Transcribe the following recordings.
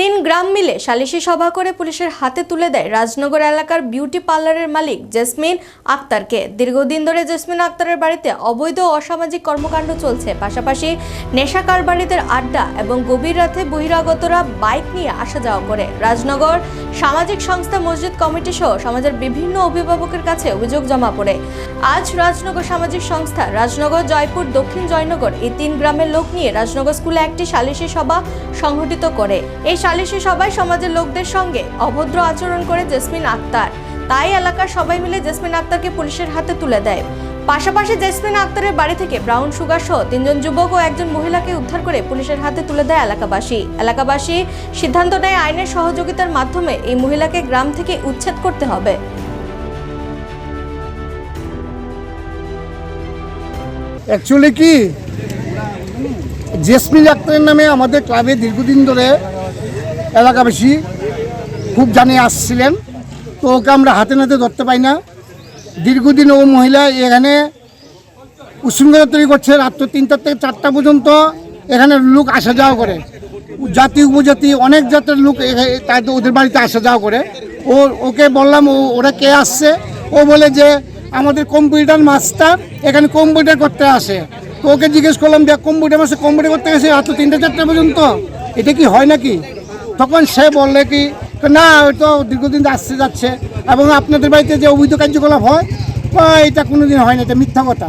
তিন গ্রাম মিলে সালিশি সভা করে পুলিশের হাতে তুলে দেয় রাজনগর এলাকার বিউটি পার্লারের মালিক জেসমিন আক্তারকে। দীর্ঘদিন ধরে জেসমিন আক্তারের বাড়িতে অবৈধ অসামাজিক কর্মকাণ্ড চলছে। পাশাপাশি নেশা কারবারিদের আড্ডা এবং গভীর রাতে বহিরাগতরা বাইক নিয়ে আসা যাওয়া করে। রাজনগর সামাজিক সংস্থা মসজিদ কমিটি সহ সমাজের বিভিন্ন অভিভাবকের কাছে অভিযোগ জমা পড়ে। আজ রাজনগর সামাজিক সংস্থা রাজনগর, জয়পুর, দক্ষিণ জয়নগর এই তিন গ্রামের লোক নিয়ে রাজনগর স্কুলে একটি সালিশি সভা সংঘটিত করে। এই সালিশি সভায় সমাজের লোকদের সঙ্গে অভদ্র আচরণ করে জেসমিন আক্তার। তাই এলাকার সবাই মিলে জেসমিন আক্তারকে পুলিশের হাতে তুলে দেয়। পাশাপাশি জেসমিন আক্তারের বাড়ি থেকে ব্রাউন সুগার সহ তিনজন যুবক ও একজন মহিলাকে উদ্ধার করে পুলিশের হাতে তুলে দেয় এলাকাবাসী। এলাকাবাসী সিদ্ধান্ত নেয় আইনের সহযোগিতার মাধ্যমে এই মহিলাকে গ্রাম থেকে উচ্ছেদ করতে হবে। অ্যাকচুয়ালি কি? জেসমিন আক্তারের নামে আমাদের ক্লাবে দীর্ঘদিন ধরে এলাকাবাসী খুব জানিয়ে আসছিলেন। তো ওকে আমরা হাতে নাতে ধরতে পাই না। দীর্ঘদিন ও মহিলা এখানে উশৃঙ্খলা তৈরি করছে। রাত্র তিনটা থেকে চারটা পর্যন্ত এখানে লোক আসা যাওয়া করে। জাতি, উপজাতি, অনেক জাতের লোক তাদের ওদের বাড়িতে আসা যাওয়া করে। ও ওকে বললাম, ও, ওরা কে আসছে? ও বলে যে, আমাদের কম্পিউটার মাস্টার এখানে কম্পিউটার করতে আসে। তো ওকে জিজ্ঞেস করলাম যে কম্পিউটার মাস্টার কম্পিউটার করতে গেছে রাত্র তিনটা চারটা পর্যন্ত? এটা কি হয় নাকি? তখন সে বললে কি না, ওই তো দীর্ঘদিন আসছে যাচ্ছে এবং আপনাদের বাড়িতে যে অবৈধ কার্যকলাপ হয় বা এটা কোনোদিন হয় না, এটা মিথ্যা কথা।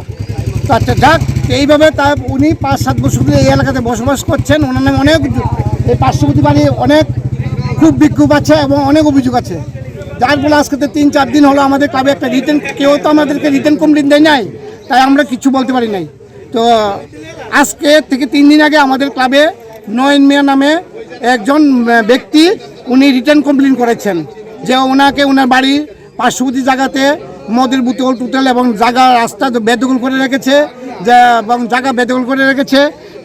তো আচ্ছা যাক, এইভাবে তা উনি পাঁচ, সাত বছর ধরে এই এলাকাতে বসবাস করছেন। ওনার নামে অনেক এই পার্শ্ববর্তী বাড়ি অনেক খুব বিক্ষোভ আছে এবং অনেক অভিযোগ আছে। যার ফলে আজকে তো তিন, চার দিন হলো আমাদের ক্লাবে একটা রিটার্ন কেউ তো আমাদেরকে রিটার্ন কমপ্লেন দেয় নাই, তাই আমরা কিছু বলতে পারি নাই। তো আজকে থেকে তিন দিন আগে আমাদের ক্লাবে নয়ন মিয়া নামে একজন ব্যক্তি উনি রিটার্ন কমপ্লেন করেছেন যে ওনাকে ওনার বাড়ির পার্শ্ববর্তী জায়গাতে মদের বোতল টুটেল এবং জায়গা রাস্তা বেদখল করে রেখেছে, যে এবং জায়গা বেদখল করে রেখেছে।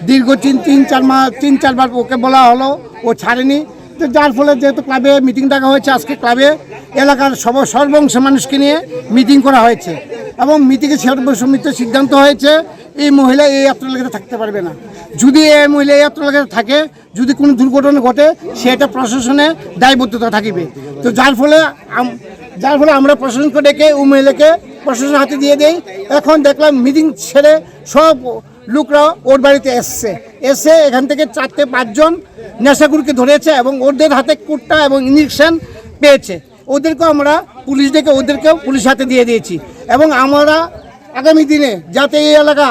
দীর্ঘ তিন তিন, চার মাস তিন, চারবার ওকে বলা হলো, ও ছাড়েনি। তো যার ফলে যেহেতু ক্লাবে মিটিং ডাকা হয়েছে, আজকে ক্লাবে এলাকার সব সর্বংশ মানুষকে নিয়ে মিটিং করা হয়েছে এবং মিটিংয়ে সর্বসম্মিত সিদ্ধান্ত হয়েছে এই মহিলা এই যাত্রা এলাকাতে থাকতে পারবে না। যদি এই মহিলা এই এলাকাতে থাকে, যদি কোনো দুর্ঘটনা ঘটে সেটা প্রশাসনে দায়বদ্ধতা থাকিবে। তো যার ফলে যার ফলে আমরা প্রশাসনকে ডেকে ওই মহিলাকে প্রশাসনের হাতে দিয়ে দেই। এখন দেখলাম মিটিং ছেড়ে সব লোকরা ওর বাড়িতে এসছে। এসে এখান থেকে চারটে পাঁচজন নেশাগুরকে ধরেছে এবং ওদের হাতে কুট্টা এবং ইঞ্জেকশন পেয়েছে। ওদেরকেও আমরা পুলিশ ডেকে ওদেরকেও পুলিশ হাতে দিয়ে দিয়েছি। এবং আমরা আগামী দিনে যাতে এই এলাকা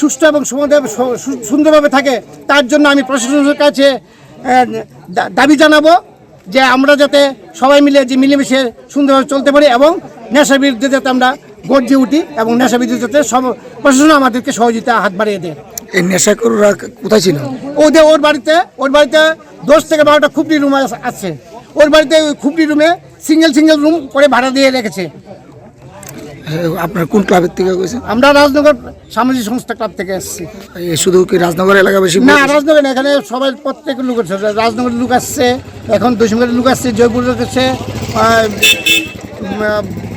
সুস্থ এবং সুন্দরভাবে থাকে তার জন্য আমি প্রশাসনের কাছে দাবি জানাব যে আমরা যাতে সবাই মিলে যে মিলেমিশে সুন্দরভাবে চলতে পারি এবং নেশার বিরুদ্ধে যাতে আমরা গর্জে উঠি এবং নেশার বিরুদ্ধে যাতে সব প্রশাসন আমাদেরকে সহযোগিতা হাত বাড়িয়ে দেয়। এই নেশাখোররা কোথায় ছিল? ওদের ওর বাড়িতে ওর বাড়িতে দশ থেকে বারোটা খুবড়ি রুম আছে। ওর বাড়িতে ওই খুবড়ি রুমে সিঙ্গেল সিঙ্গেল রুম করে ভাড়া দিয়ে রেখেছে। আপনার কোন ক্লাবের থেকে গেছে আমরা রাজনগর সামাজিক সংস্থা ক্লাব থেকে এসেছি এই শুধু কি রাজনগর এলাকাবাসী না রাজনগর এখানে সবাই প্রত্যেক লোক আছে। রাজনগরের লোক আসছে এখন দশমীর লোক আসছে জয়পুর লোক আসছে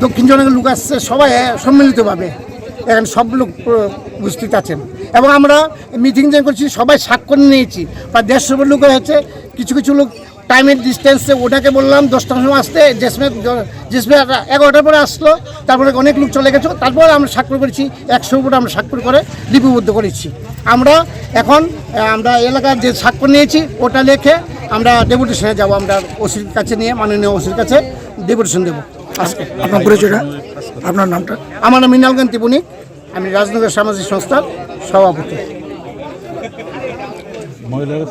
দক্ষিণ জনগের লোক আসছে সবাই সম্মিলিতভাবে। এখানে সব লোক উপস্থিত আছেন। এবং আমরা মিটিং যে করছি সবাই স্বাক্ষর নিয়েছি। প্রায় দেড়শো লোক হয়েছে কিছু কিছু লোক টাইমের ডিস্টেন্সে ওটাকে বললাম দশটার সময় আসতে জেসমে জেসমে এগারোটার পরে আসলো তারপরে অনেক লোক চলে গেছো তারপরে আমরা স্বাক্ষর করেছি একশোর উপরে আমরা স্বাক্ষর করে লিপিবদ্ধ করেছি। আমরা এখন আমরা এলাকার যে স্বাক্ষর নিয়েছি ওটা লিখে আমরা ডেপুটেশনে যাব আমরা ওসির কাছে নিয়ে মাননীয় ওসির কাছে ডেপুটেশন দেবো। আজকে আপনার পরিচয়টা আপনার নামটা? আমার নাম মৃণালকান্তি বণিক আমি রাজনগর সামাজিক সংস্থার সভাপতি। মহিলারা